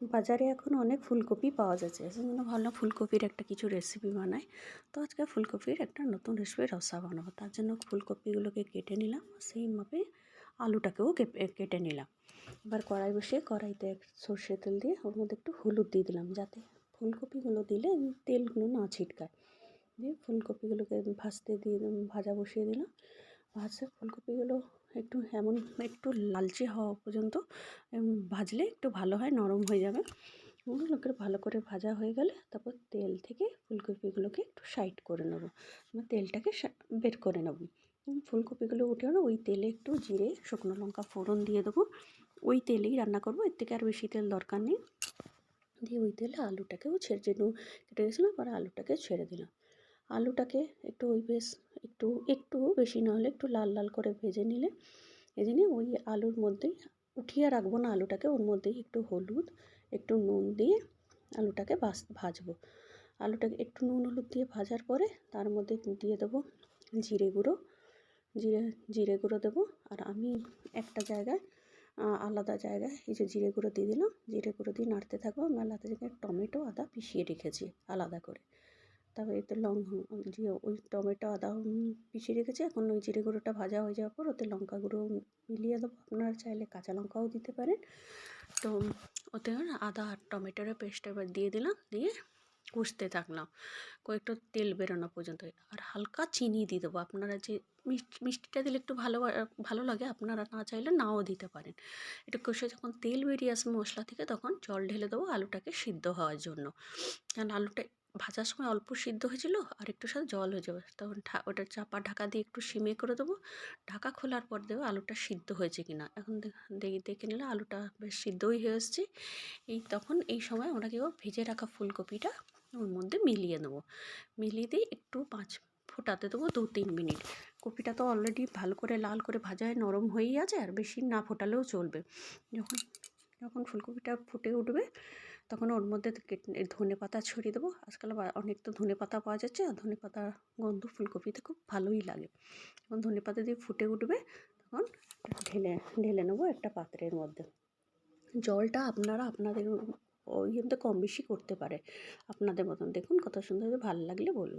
বাজারে এখন অনেক ফুলকপি পাওয়া যাচ্ছে। সেজন্য ভাবলাম ফুলকপির একটা কিছু রেসিপি বানাই। তো আজকে ফুলকপির একটা নতুন রেসিপি রসা বানাবো। তার জন্য ফুলকপিগুলোকে কেটে নিলাম সেই মাপে আলুটাকেও কেটে নিলাম। এবার কড়াই বসিয়ে কড়াইতে সর্ষে তেল দিয়ে ওর মধ্যে একটু হলুদ দিয়ে দিলাম যাতে ফুলকপিগুলো দিলে তেলগুলো না ছিটকায়। দিয়ে ফুলকপিগুলোকে ভাজতে দিয়ে, ভাজা বসিয়ে দিলাম। ভাজা ফুলকপিগুলো একটু এমন একটু লালচে হওয়া পর্যন্ত ভাজলে একটু ভালো হয়, নরম হয়ে যাবে। ওগুলোকে ভালো করে ভাজা হয়ে গেলে তারপর তেল থেকে ফুলকপিগুলোকে একটু সাইড করে নেব। মানে তেলটাকে বের করে নেব। ফুলকপিগুলো উঠে গেলে ওই তেলে একটু জিরে, শুকনো লঙ্কা ফোড়ন দিয়ে দেবো। ওই তেলেই রান্না করব, এর থেকে আর বেশি তেল দরকার নেই। দিয়ে ওই তেলে আলুটাকেও ছেড়ে যে নু- কেটে গেছিলাম পরে আলুটাকে ছেড়ে দিলাম। আলুটাকে একটু ওই বেশ একটু একটু বেশি না হলে একটু লাল লাল করে ভেজে নিলে, ভেজে নিয়ে ওই আলুর মধ্যেই উঠিয়ে রাখব না আলুটাকে, ওর মধ্যেই একটু হলুদ, একটু নুন দিয়ে আলুটাকে বাস, ভাজবো। আলুটাকে একটু নুন হলুদ দিয়ে ভাজার পরে তার মধ্যে দিয়ে দেবো জিরে গুঁড়ো। জিরে জিরে গুঁড়ো দেবো। আর আমি একটা জায়গায় আলাদা জায়গায় এই যে জিরে গুঁড়ো দিয়ে দিলাম, জিরে গুঁড়ো দিয়ে নাড়তে থাকব। আমি আলাদা জায়গায় টমেটো, আদা পিষিয়ে রেখেছি আলাদা করে। তারপরে এতে লং যে ওই টমেটো, আদা পিষিয়ে রেখেছি। এখন ওই জিরে গুঁড়োটা ভাজা হয়ে যাওয়ার পর ওতে লঙ্কা গুঁড়ো মিলিয়ে দেবো। আপনারা চাইলে কাঁচা লঙ্কাও দিতে পারেন। তো ওতে আদা আর টমেটোর পেস্ট এবার দিয়ে দিলাম, দিয়ে কষতে থাকলাম। কয়েকটা তেল বেরোনো পর্যন্ত। আর হালকা চিনি দিয়ে দেবো। আপনারা যে মিষ্টি, মিষ্টিটা দিলে একটু ভালো ভালো লাগে, আপনারা না চাইলে নাও দিতে পারেন। একটু কষে যখন তেল বেরিয়ে আসবে মশলা থেকে, তখন জল ঢেলে দেবো আলুটাকে সিদ্ধ হওয়ার জন্য। কারণ আলুটা ভাজার সময় অল্প সিদ্ধ হয়েছিল আর একটু সাথে জল হয়ে যাবে। তখন ওটা চাপা ঢাকা দিয়ে একটু সিমে করে দেবো। ঢাকা খোলার পর দেবো আলুটা সিদ্ধ হয়েছে কি না এখন দেখে দেখে নিলে আলুটা বেশ সিদ্ধই হয়ে এসছে এই তখন এই সময় আমরা কি করব, ভেজে রাখা ফুলকপিটা ওর মধ্যে মিলিয়ে দেবো মিলিয়ে দিয়ে একটু পাঁচ ফোটাতে দেবো দু তিন মিনিট। কপিটা তো অলরেডি ভালো করে লাল করে ভাজায় নরম হয়েই আছে আর বেশি না ফোটালেও চলবে। যখন যখন ফুলকপিটা ফুটে উঠবে তখন ওর মধ্যে ধনে পাতা ছড়িয়ে দেবো। আজকাল অনেক তো ধনে পাতা পাওয়া যাচ্ছে। আর ধনে পাতা গন্ধ ফুলকপিতে খুব ভালোই লাগে। তখন ধনে পাতা দিয়ে ফুটে উঠবে, তখন ঢেলে ঢেলে নেব একটা পাত্রের মধ্যে। জলটা আপনারা আপনাদের ওই মধ্যে কম বেশি করতে পারে। আপনাদের মতন। দেখুন কত সুন্দর ভালো লাগলে বলবে